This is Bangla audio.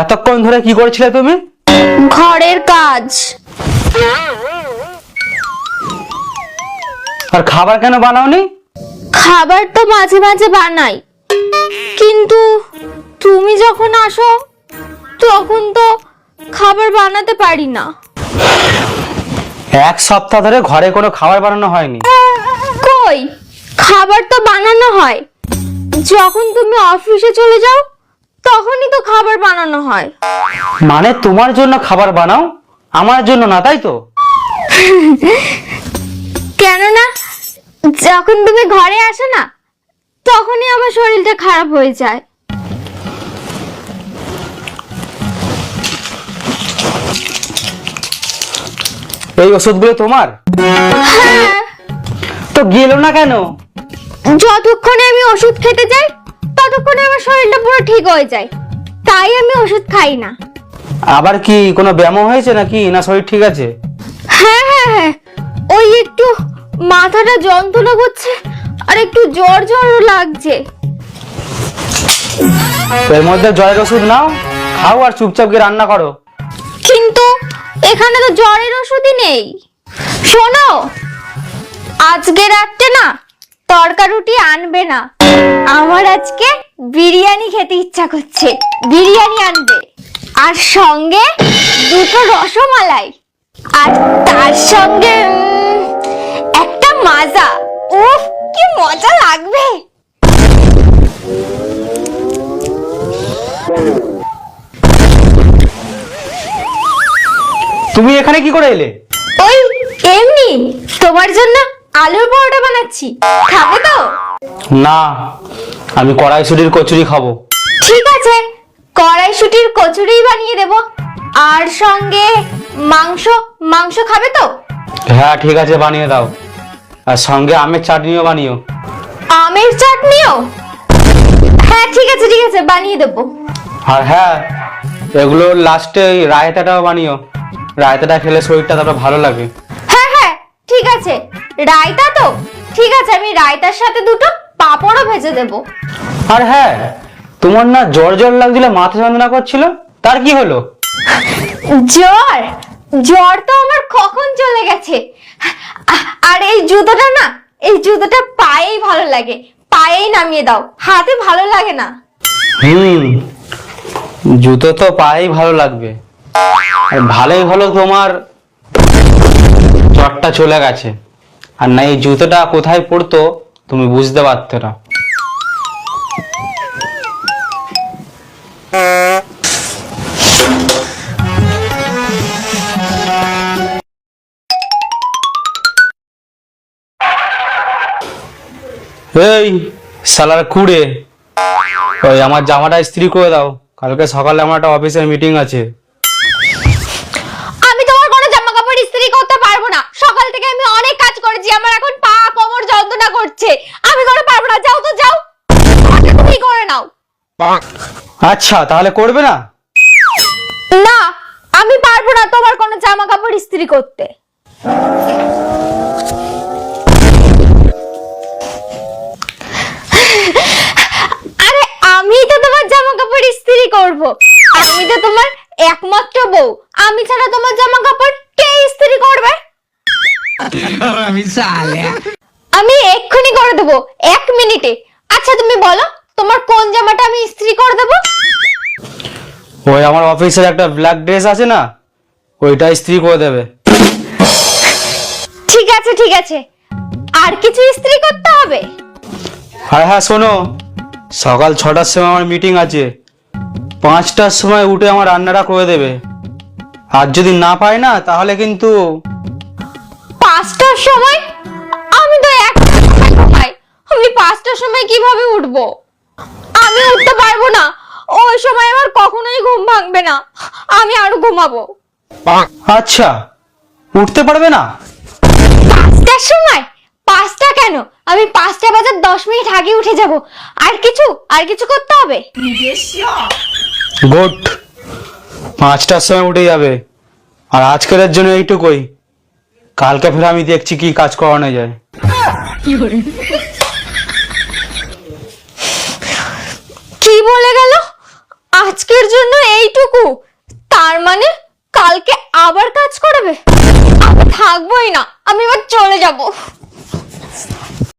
এতক্ষণ ধরে কি করছিলে তুমি? ঘরের কাজ। আর খাবার কেন বানাওনি? খাবার তো মাঝে মাঝে বানাই। কিন্তু তুমি যখন আসো তখন তো খাবার বানাতে পারি না। এক সপ্তাহ ধরে ঘরে কোনো খাবার বানানো হয়নি। কই? খাবার তো বানানো হয়। যখন তুমি অফিসে চলে যাও খাবার বানানো হয়। মানে তোমার জন্য খাবার বানাও আমার জন্য না তাই তো? কেননা যখন তুমি ঘরে আসো না তখনই আমার শরীরটা খারাপ হয়ে যায়। এই ওষুধগুলো তোমার? হ্যাঁ। তো গেল না কেন? যতক্ষণে আমি ওষুধ খেতে যাই ততক্ষণে আমার শরীরটা পুরো ঠিক হয়ে যায়। তাই আমি ওষুধ খাই না। আবার কি কোনো ব্যায়াম হয়েছে নাকি? না শরীর ঠিক আছে? হ্যাঁ হ্যাঁ হ্যাঁ। ওই একটু মাথাটা যন্ত্রণা করছে আর একটু জ্বর জ্বরও লাগছে। এর মধ্যে জ্বরের ওষুধ নাও খাও আর চুপচাপ গিয়ে রান্না করো। কিন্তু এখানে তো জ্বরের ওষুধই নেই। শোনো আজকে রাত্রে না তরকা রুটি আনবে না। আমার আজকে বিরিয়ানি খেতে ইচ্ছা করছে। বিরিয়ানি আনবে। আর সঙ্গে দুটো রসমালাই। আর তার সঙ্গে একটা মাজা। উফ কি মজা লাগবে। তুমি এখানে কি করে এলে? ওই এমনি। তোমার জন্য আলুর পরোটা বানাচ্ছি। খাবে তো? না আমি কড়াইশুটির কচুরি খাব। ঠিক আছে কড়াইশুটির কচুরি বানিয়ে দেব। আর সঙ্গে মাংস মাংস খাবে তো? হ্যাঁ ঠিক আছে বানিয়ে দাও। আর সঙ্গে আমের চাটনিও বানিও। আমের চাটনিও? হ্যাঁ ঠিক আছে ঠিক আছে বানিয়ে দেবো। আর হ্যাঁ এগুলো লাস্টে রায়তাটাও বানিও। রায়তাটা খেলে শরীরটা তারপর ভালো লাগে। হ্যাঁ হ্যাঁ ঠিক আছে। রায়তা তো? ঠিক আছে আমি রায়তার সাথে দুটো পাঁপড়ও ভেজে দেবো। আর হ্যাঁ তোমার না জ্বর জ্বর লাগছিল মাথা যন্ত্রণা করছিল তার কি হলো? জ্বর? জ্বর তো আমার কখন চলে গেছে। আর এই জুতোটা না এই জুতোটা পায়েই ভালো লাগে। পায়েই নামিয়ে দাও হাতে ভালো লাগে না। হুম জুতো তো পায়েই ভালো লাগবে। আর ভালোই হলো তোমার জ্বরটা চলে গেছে। আর না এই জুতোটা কোথায় পড়তো? তুমি বুঝতে পারতে না। এই, সালার কুড়ে। ওই, আমার জামাটা ইস্ত্রি করে দাও। কালকে সকালে আমার একটা অফিসের মিটিং আছে আমি তোমার কোনো জামা কাপড় ইস্ত্রি করতে পারব না সকাল থেকে আমি অনেক কাজ করেছি আমার এখন পা কোমর যন্ত্রণা করছে আমি করে পারব না যাও তো যাও আগে তুমি করে নাও আচ্ছা তাহলে করবে না? না আমি পারব না তোমার কোনো জামা কাপড় ইস্ত্রি করতে। আরে আমি তো তোমার জামা কাপড় ইস্ত্রি করব। আমি তো তোমার একমাত্র বউ। আমি ছাড়া তোমার জামা কাপড় কে ইস্ত্রি করবে? আমি এক্ষুনি করে দেবো এক মিনিটে। আচ্ছা তুমি বলো তোমার কোন জামাটা আমি ইস্ত্রি করে দেবো? ওই আমার অফিসের একটা ব্ল্যাক ড্রেস আছে না ওইটা ইস্ত্রি করে দেবে। ঠিক আছে ঠিক আছে। আর কিছু ইস্ত্রি করতে হবে? আর হ্যাঁ শোনো। সকাল ছটার সময় আমার মিটিং আছে। পাঁচটার সময় উঠে আমার রান্নাটা করে দেবে। আর যদি না পাই না তাহলে কিন্তু পাঁচটার সময়? আমি তো ঘুমাই আমি পাঁচটার সময় কীভাবে উঠবো? আমি উঠতে পারব না। ওই সময় আমার কখনোই ঘুম ভাঙবে না। আমি আরও ঘুমাবো। আচ্ছা উঠতে পারবে না? পাঁচটার সময়? পাঁচটা কেন? আমি পাঁচটা বাজার দশ মিনিট আগে উঠে যাব। আর কিছু? আর কিছু করতে হবে? গুড। পাঁচটার সময় উঠে যাবে। আর আজকের জন্য এইটুকুই। কালকে ফের আমি দেখছি কি কাজ করানো যায়। বলে গেল? আজকের জন্য এইটুকু। তার মানে কালকে আবার কাজ করাবে? থাকবোই না, আমি এবার চলে যাব।